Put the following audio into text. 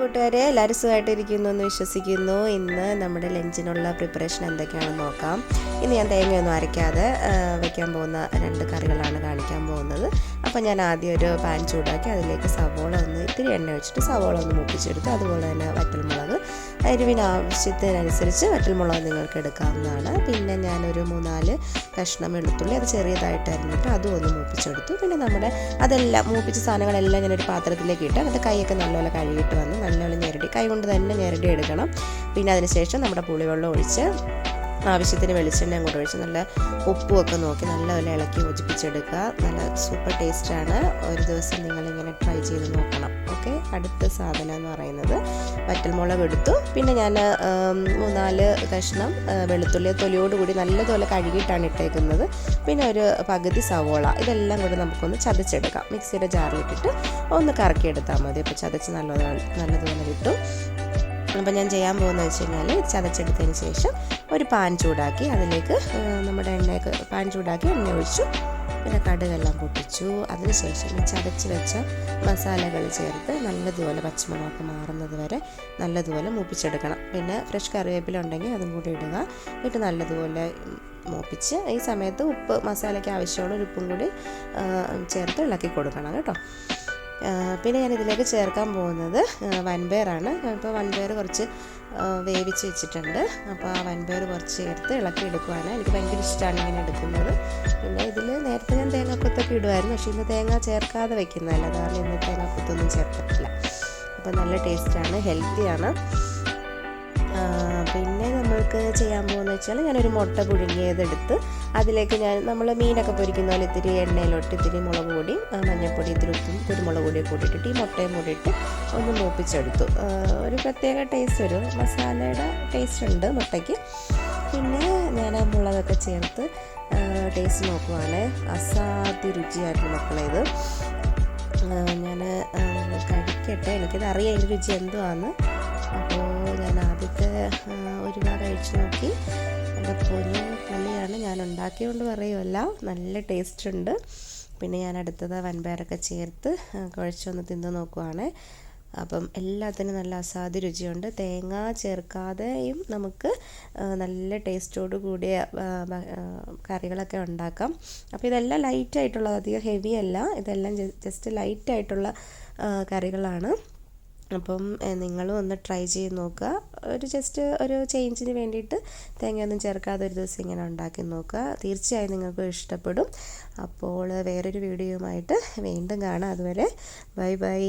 കൂട്ടുകാരെ എല്ലാവരും സുഖമായിട്ടിരിക്കുന്നു എന്ന് വിശ്വസിക്കുന്നു. ഇന്ന് നമ്മുടെ ലഞ്ചിനുള്ള പ്രിപ്പറേഷൻ എന്തൊക്കെയാണെന്ന് നോക്കാം. ഇന്ന് ഞാൻ തേങ്ങയൊന്നും അരയ്ക്കാതെ വയ്ക്കാൻ പോകുന്ന രണ്ട് കറികളാണ് കാണിക്കാൻ പോകുന്നത്. അപ്പോൾ ഞാൻ ആദ്യം ഒരു പാൻ ചൂടാക്കി അതിലേക്ക് സവോള ഒന്ന് ഇത്തിരി എണ്ണ വെച്ചിട്ട് സവോള ഒന്ന് മുപ്പിച്ചെടുത്ത് അതുപോലെ തന്നെ വറ്റൽമുളക് എരിവിന് ആവശ്യത്തിനനുസരിച്ച് വറ്റൽമുളക് നിങ്ങൾക്ക് എടുക്കാവുന്നതാണ്. പിന്നെ ഞാനൊരു മൂന്നാൽ കഷ്ണം വെളുത്തുള്ളി അത് ചെറിയതായിട്ട് അരിഞ്ഞിട്ട് അതും ഒന്ന് മൂപ്പിച്ചെടുത്തു. പിന്നെ നമ്മുടെ അതെല്ലാം മൂപ്പിച്ച സാധനങ്ങളെല്ലാം ഞാനൊരു പാത്രത്തിലേക്ക് ഇട്ട് എന്നിട്ട് കൈയൊക്കെ നല്ലപോലെ കഴുകിയിട്ട് വന്ന് നല്ലപോലെ ഞെരടി കൈ കൊണ്ട് തന്നെ ഞെരടി എടുക്കണം. പിന്നെ അതിനുശേഷം നമ്മുടെ പുളിവെള്ളം ഒഴിച്ച് ആവശ്യത്തിന് വെളിച്ചെണ്ണയും കൂടെ ഒഴിച്ച് നല്ല ഉപ്പുമൊക്കെ നോക്കി നല്ലപോലെ ഇളക്കി യോജിപ്പിച്ചെടുക്കുക. നല്ല സൂപ്പർ ടേസ്റ്റാണ്. ഒരു ദിവസം നിങ്ങളിങ്ങനെ ട്രൈ ചെയ്ത് നോക്കണം. ഓക്കെ? അടുത്ത സാധനം എന്ന് പറയുന്നത് വറ്റൽമുളക് എടുത്തു. പിന്നെ ഞാൻ മൂന്നാൽ കഷ്ണം വെളുത്തുള്ളി തൊലിയോടുകൂടി നല്ലതുപോലെ കഴുകിയിട്ടാണ് ഇട്ടേക്കുന്നത്. പിന്നെ ഒരു പകുതി സവോള. ഇതെല്ലാം കൂടി നമുക്കൊന്ന് ചതച്ചെടുക്കാം. മിക്സിയുടെ ജാറിലിട്ടിട്ട് ഒന്ന് കറക്കിയെടുത്താൽ മതി. അപ്പോൾ ചതച്ച് നല്ലതുപോലെ നല്ലതുപോലെ കിട്ടും. അപ്പോൾ ഞാൻ ചെയ്യാൻ പോകുന്നത് വെച്ച് കഴിഞ്ഞാൽ ചതച്ചെടുത്തതിന് ശേഷം ഒരു പാൻ ചൂടാക്കി അതിലേക്ക് നമ്മുടെ എണ്ണയൊക്കെ പാൻ ചൂടാക്കി എണ്ണ ഒഴിച്ചു. പിന്നെ കടുകെല്ലാം പൊട്ടിച്ചു. അതിനുശേഷം ചതച്ച് വെച്ച മസാലകൾ ചേർത്ത് നല്ലതുപോലെ പച്ചമുളകൊക്കെ മാറുന്നത് വരെ നല്ലതുപോലെ മൂപ്പിച്ചെടുക്കണം. പിന്നെ ഫ്രഷ് കറിവേപ്പില ഉണ്ടെങ്കിൽ അതും കൂടി ഇടുക. ഇട്ട് നല്ലതുപോലെ മൂപ്പിച്ച് ഈ സമയത്ത് ഉപ്പ് മസാലയ്ക്ക് ആവശ്യമുള്ള ഉപ്പും കൂടി ചേർത്ത് ഇളക്കി കൊടുക്കണം കേട്ടോ. പിന്നെ ഞാൻ ഇതിലേക്ക് ചേർക്കാൻ പോകുന്നത് വൻപയറാണ്. ഇപ്പോൾ വൻപയർ കുറച്ച് വേവിച്ച് വെച്ചിട്ടുണ്ട്. അപ്പോൾ ആ വൻപയർ കുറച്ച് ചേർത്ത് ഇളക്കി എടുക്കുവാണ്. എനിക്ക് ഭയങ്കര ഇഷ്ടമാണ് ഇങ്ങനെ എടുക്കുന്നത്. പിന്നെ ഇതിൽ നേരത്തെ ഞാൻ തേങ്ങാക്കൊത്തൊക്കെ ഇടുമായിരുന്നു പക്ഷേ ഇന്ന് തേങ്ങ ചേർക്കാതെ വെക്കുന്നതല്ല. അതാണ് ഇന്ന് തേങ്ങാക്കൊത്തൊന്നും ചേർത്തിട്ടില്ല. അപ്പോൾ നല്ല ടേസ്റ്റാണ് ഹെൽത്തിയാണ്. പിന്നെ നമ്മൾക്ക് ചെയ്യാൻ പോകുന്നത് വെച്ചാൽ ഞാനൊരു മുട്ട പുഴുങ്ങിയതെടുത്ത് അതിലേക്ക് ഞാൻ നമ്മൾ മീനൊക്കെ പൊരിക്കുന്ന പോലെ ഇത്തിരി എണ്ണയിലോട്ട് ഇത്തിരി മുളക് പൊടി മഞ്ഞൾപ്പൊടി ഇത്തിരി ഉപ്പും കുരുമുളക് പൊടിയൊക്കെ കൂട്ടിയിട്ട് ഈ മുട്ടയും കൂടി ഇട്ട് ഒന്ന് മൂപ്പിച്ചെടുത്തു. ഒരു പ്രത്യേക ടേസ്റ്റ് ഒരു മസാലയുടെ ടേസ്റ്റ് ഉണ്ട് മുട്ടയ്ക്ക്. പിന്നെ ഞാൻ ആ മുളകൊക്കെ ചേർത്ത് ടേസ്റ്റ് നോക്കുവാണ്. അസാധ്യ രുചിയായിരുന്നു മക്കളെ ഇത്. ഞാൻ കഴിക്കട്ടെ. എനിക്കിത് അറിയാം ഇതിന്റെ രുചി എന്തുവാന്ന്. അപ്പോൾ ഞാൻ ആദ്യത്തെ ഒരു വാ കഴിച്ചു നോക്കി. എന്റെ പൊന്നു പുളിയാണ് ഞാൻ ഉണ്ടാക്കിയതുകൊണ്ട് പറയുമല്ല നല്ല ടേസ്റ്റ് ഉണ്ട്. പിന്നെ ഞാൻ അടുത്തത് വൻപയറൊക്കെ ചേർത്ത് കുഴച്ചൊന്ന് തിന്ന് നോക്കുവാണ്. അപ്പം എല്ലാത്തിനും നല്ല അസാധ്യ രുചിയുണ്ട്. തേങ്ങ ചേർക്കാതെയും നമുക്ക് നല്ല ടേസ്റ്റോട് കൂടിയ കറികളൊക്കെ ഉണ്ടാക്കാം. അപ്പോൾ ഇതെല്ലാം ലൈറ്റായിട്ടുള്ള അധികം ഹെവി അല്ല. ഇതെല്ലാം ജസ്റ്റ് ലൈറ്റായിട്ടുള്ള കറികളാണ്. അപ്പം നിങ്ങളും ഒന്ന് ട്രൈ ചെയ്ത് നോക്കുക. ഒരു ജസ്റ്റ് ഒരു ചേഞ്ചിന് വേണ്ടിയിട്ട് തേങ്ങയൊന്നും ചേർക്കാതെ ഒരു ദിവസം ഇങ്ങനെ ഉണ്ടാക്കി നോക്കുക. തീർച്ചയായും നിങ്ങൾക്ക് ഇഷ്ടപ്പെടും. അപ്പോൾ വേറൊരു വീഡിയോയുമായിട്ട് വീണ്ടും കാണാം. അതുവരെ ബൈ ബൈ.